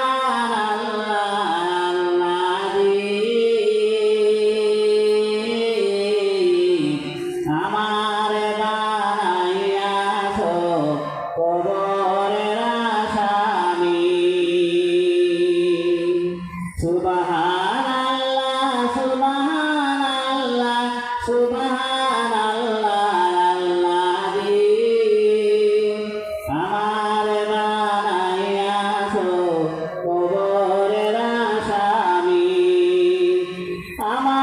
na na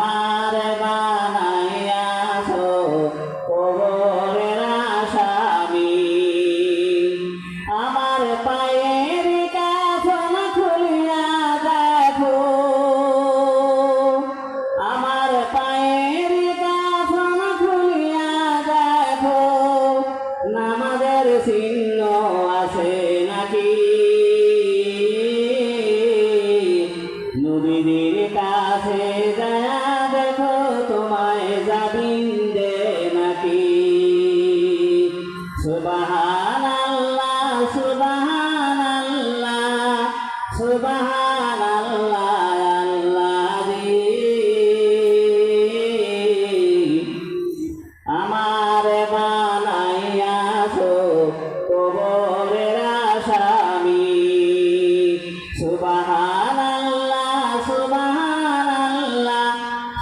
আমার সুবহানাল্লাহ সুবহানাল্লাহ সুবহানাল্লাহ আল্লাহ রে আমার বানাইয়াছো কবরের আসামি। সুবহানাল্লাহ সুবহানাল্লাহ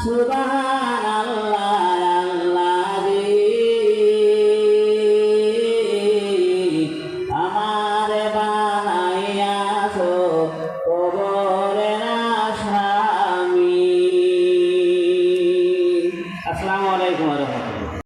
সুবহান